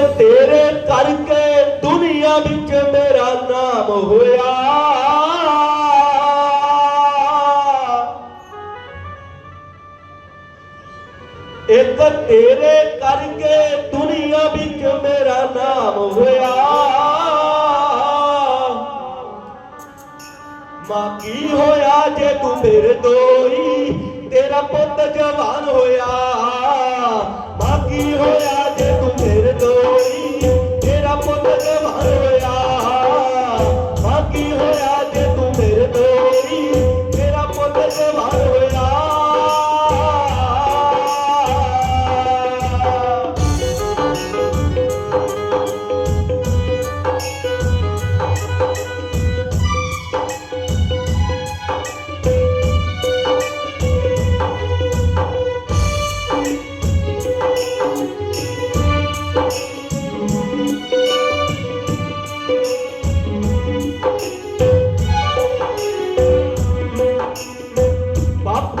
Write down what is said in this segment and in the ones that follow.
ਤੇਰੇ ਕਰਕੇ ਦੁਨੀਆ ਵਿੱਚ ਮੇਰਾ ਨਾਮ ਹੋਇਆ। ਇੱਕ ਤੇਰੇ ਕਰਕੇ ਦੁਨੀਆ ਵਿੱਚ ਮੇਰਾ ਨਾਮ ਹੋਇਆ। ਮਾਂ, ਕੀ ਹੋਇਆ ਜੇ ਤੂੰ ਫਿਰ ਦੋਈ? ਤੇਰਾ ਪੁੱਤ ਜਵਾਨ ਹੋਇਆ। ਮਾਂ, ਕੀ ਹੋਇਆ ਫਿਰ ਦੋਈ ਤੇਰਾ ਪੁੱਤ ਜਵਾਨ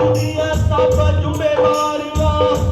ਦੁਨੀਆ ਸਭ ਜ਼ਿੰਮੇਵਾਰੀਆਂ।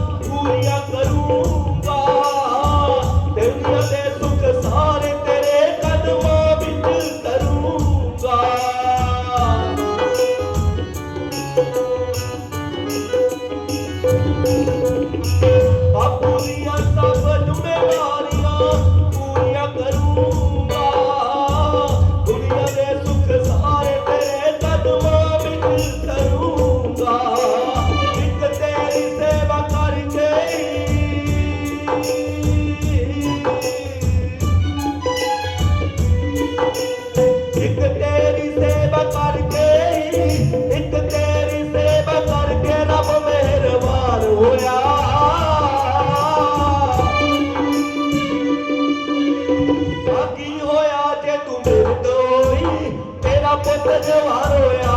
ਪੁੱਤ ਜਵਾਨ ਹੋਇਆ।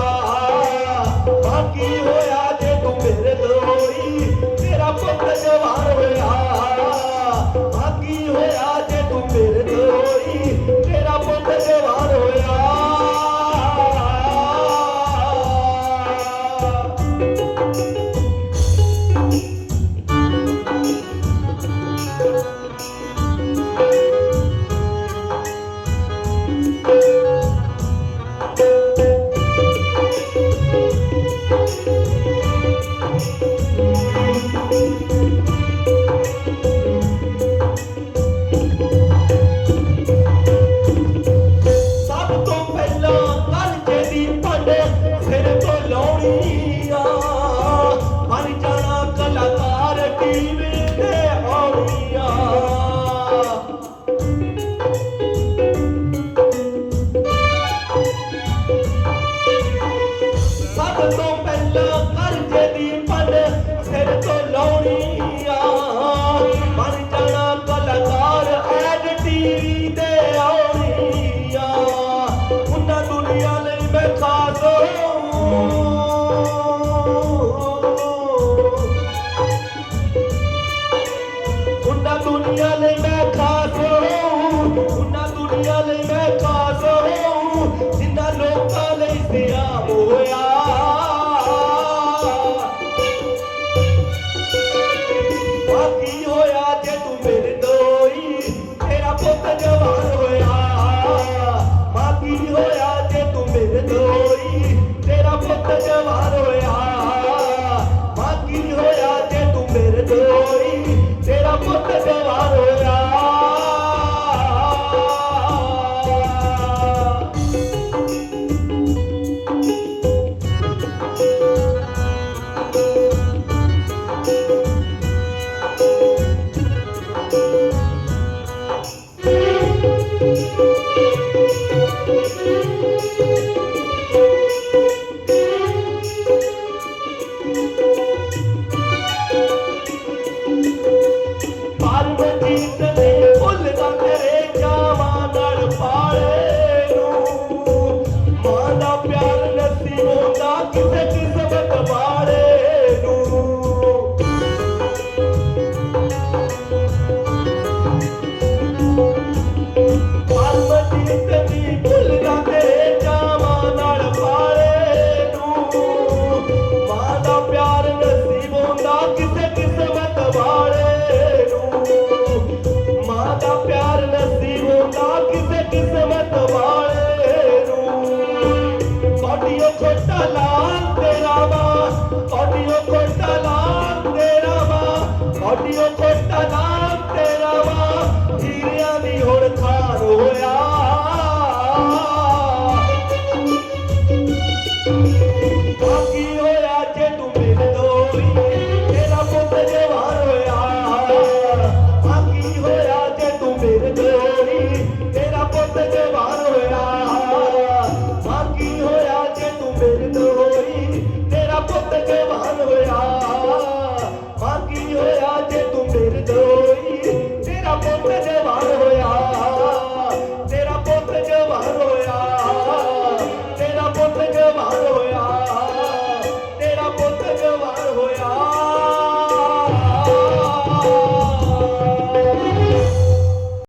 ਬਾਕੀ ਹੋਇਆ ਜੇ ਤੂੰ ਮੇਰੇ ਦੋਈ ਤੇਰਾ ਪੁੱਤ ਜਵਾਨ ਹੋਇਆ। ਬਾਕੀ ਹੋਇਆ ਜੇ ਤੂੰ ਮੇਰੇ ਦੋਈ ಮಾತಕ ಮಾರೋ ऑडियो को तलाक तेरा बास ऑडियो को तलाक तेरा बास ऑडियो को तलाक